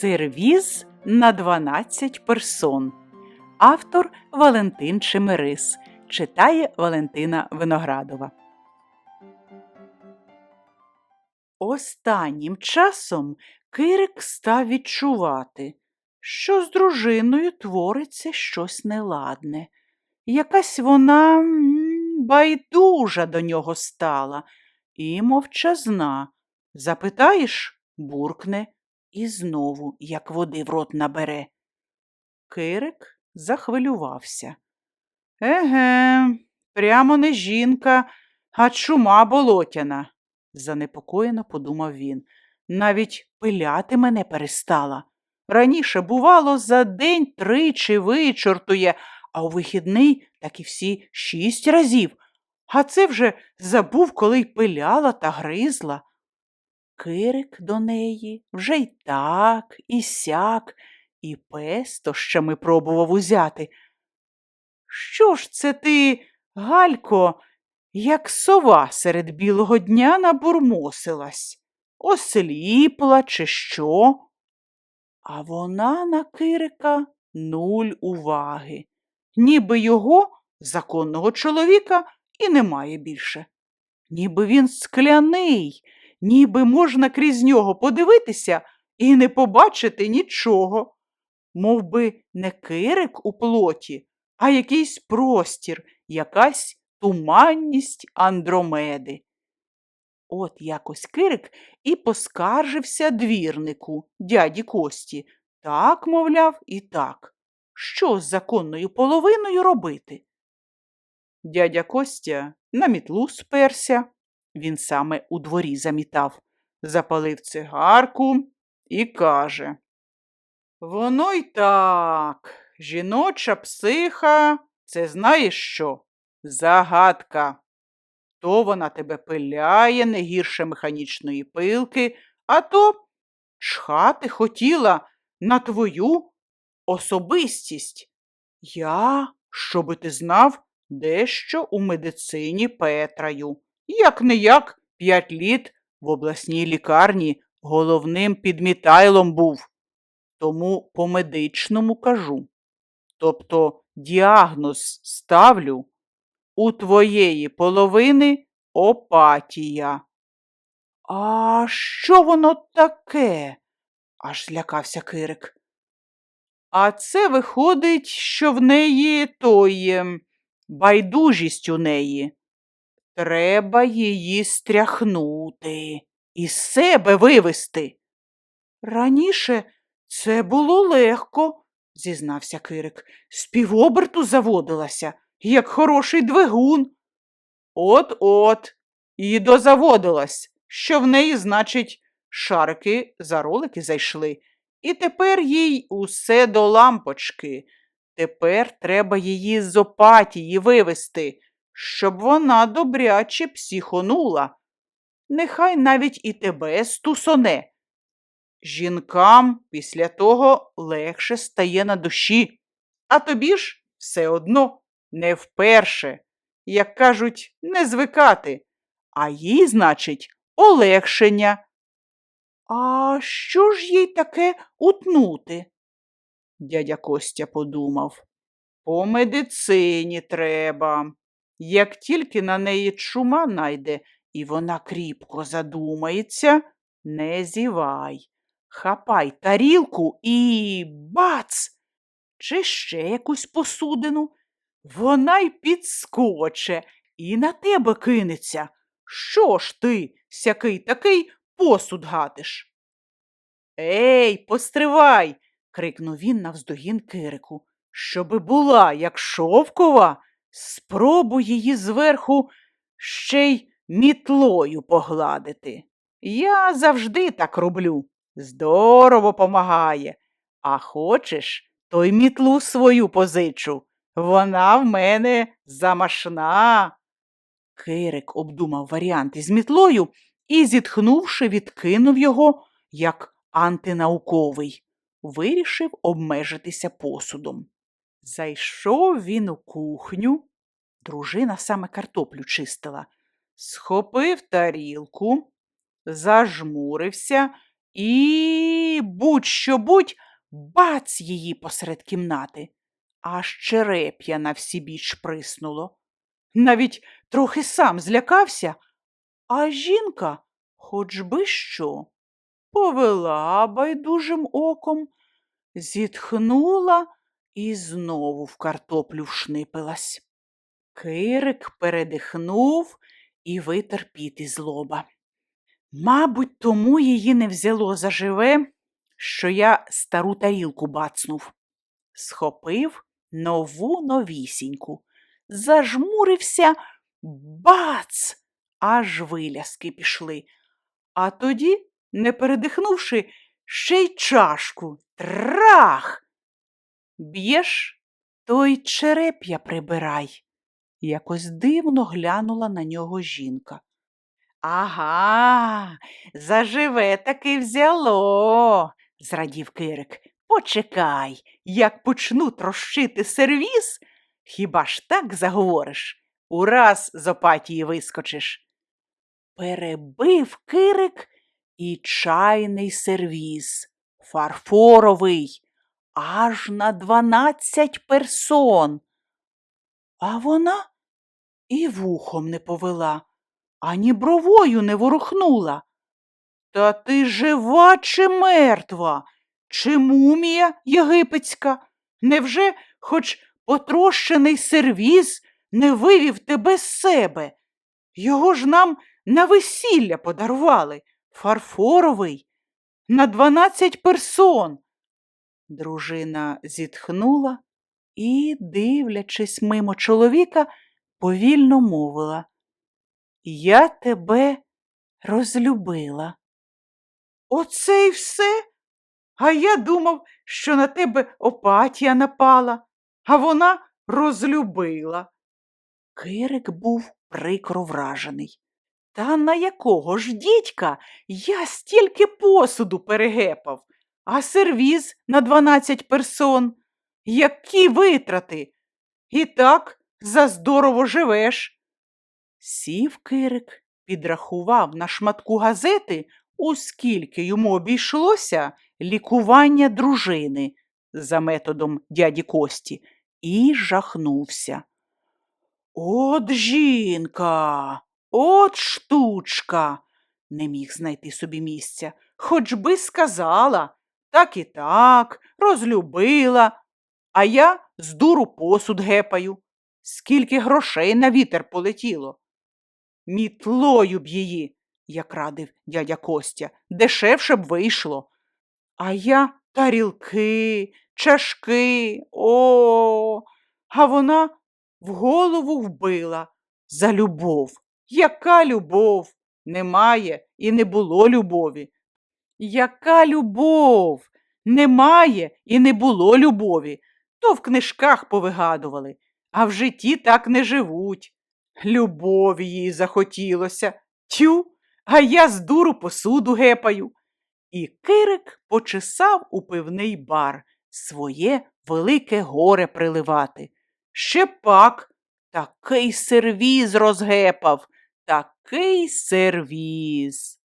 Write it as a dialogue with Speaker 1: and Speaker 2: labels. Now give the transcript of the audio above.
Speaker 1: Сервіз на 12 персон. Автор Валентин Чемерис. Читає Валентина Виноградова. Останнім часом Кирик став відчувати, що з дружиною твориться щось неладне. Якась вона байдужа до нього стала і мовчазна. Запитаєш буркне і знову, як води в рот набере. Кирик захвилювався. Еге, прямо не жінка, а чума болотяна, занепокоєно подумав він. Навіть пиляти мене перестала. Раніше, бувало, за день тричі вичортує, а у вихідний так і всі шість разів. А це вже забув, коли й пиляла та гризла. Кирик до неї вже й так, і сяк, і песто ще ми пробував узяти. Що ж це ти, Галько, як сова серед білого дня набурмосилась? Осліпла, чи що? А вона на Кирика нуль уваги, ніби його, законного чоловіка, і немає більше. Ніби він скляний, ніби можна крізь нього подивитися і не побачити нічого. Мов би не кирик у плоті, а якийсь простір, якась туманність Андромеди. От якось Кирик і поскаржився двірнику, дяді Кості. Так, мовляв, і так. Що з законною половиною робити? Дядя Костя на мітлу сперся, він саме у дворі замітав, запалив цигарку і каже. Воно й так, жіноча психа, це знаєш що? Загадка. То вона тебе пиляє не гірше механічної пилки, а то чхати хотіла на твою особистість. Я, щоби ти знав, дещо у медицині Петраю. Як не як п'ять літ в обласній лікарні головним підмітайлом був. Тому по медичному кажу. Тобто діагноз ставлю у твоєї половини опатія. А що воно таке? аж злякався Кирик. А це виходить, що в неї той ем, байдужість у неї. Треба її стряхнути, із себе вивести. Раніше це було легко, зізнався Кирик. З заводилася, як хороший двигун. От-от, і дозаводилась, що в неї, значить, шарики за ролики зайшли. І тепер їй усе до лампочки. Тепер треба її з опатії вивести, щоб вона добряче психонула. Нехай навіть і тебе стусоне. Жінкам після того легше стає на душі, а тобі ж все одно не вперше, як кажуть, не звикати, а їй, значить, олегшення. А що ж їй таке утнути? Дядя Костя подумав. По медицині треба. Як тільки на неї чума найде, і вона кріпко задумається, не зівай. Хапай тарілку і бац! Чи ще якусь посудину. Вона й підскоче і на тебе кинеться. Що ж ти, сякий такий, посуд гатиш? Ей, постривай. крикнув він навздогін Кирику. Щоби була, як шовкова, спробуй її зверху ще й мітлою погладити. Я завжди так роблю. Здорово помагає. А хочеш, то й мітлу свою позичу. Вона в мене замашна. Кирик обдумав варіант із мітлою і, зітхнувши, відкинув його як антинауковий. Вирішив обмежитися посудом. Зайшов він у кухню. Дружина саме картоплю чистила. Схопив тарілку, зажмурився і будь-що будь, бац її посеред кімнати. Аж череп'я на всі біч приснуло. Навіть трохи сам злякався, а жінка, хоч би що, повела байдужим оком, зітхнула і знову в картоплю вшнипилась. Кирик передихнув і витер піт із лоба. Мабуть, тому її не взяло заживе, що я стару тарілку бацнув. Схопив нову новісіньку, зажмурився, бац, аж виляски пішли. А тоді, не передихнувши, ще й чашку. Трах! Б'єш, то й череп'я прибирай. Якось дивно глянула на нього жінка. Ага, заживе таки взяло, зрадів Кирик. Почекай, як почну трощити сервіз, хіба ж так заговориш? Ураз з опатії вискочиш. Перебив Кирик і чайний сервіз, фарфоровий, аж на дванадцять персон. А вона і вухом не повела, ані бровою не ворухнула. Та ти жива чи мертва? Чи мумія єгипетська? Невже хоч потрощений сервіз не вивів тебе з себе? Його ж нам на весілля подарували, фарфоровий, на дванадцять персон. Дружина зітхнула і, дивлячись мимо чоловіка, повільно мовила. Я тебе розлюбила. Оце й все? А я думав, що на тебе опатія напала, а вона розлюбила. Кирик був прикро вражений. Та на якого ж дідька я стільки посуду перегепав, а сервіз на дванадцять персон. Які витрати? І так заздорово живеш. Сів Кирик, підрахував на шматку газети, оскільки йому обійшлося лікування дружини за методом дяді Кості, і жахнувся. От жінка, от штучка, не міг знайти собі місця, хоч би сказала, так і так, розлюбила, а я з дуру посуд гепаю. Скільки грошей на вітер полетіло. Мітлою б її, як радив дядя Костя, дешевше б вийшло. А я тарілки, чашки, о, а вона в голову вбила за любов. Яка любов? Немає і не було любові. Яка любов? Немає і не було любові. То в книжках повигадували, а в житті так не живуть. Любові їй захотілося. Тю, а я з дуру посуду гепаю. І Кирик почесав у пивний бар своє велике горе приливати. Ще пак такий сервіз розгепав, такий сервіз.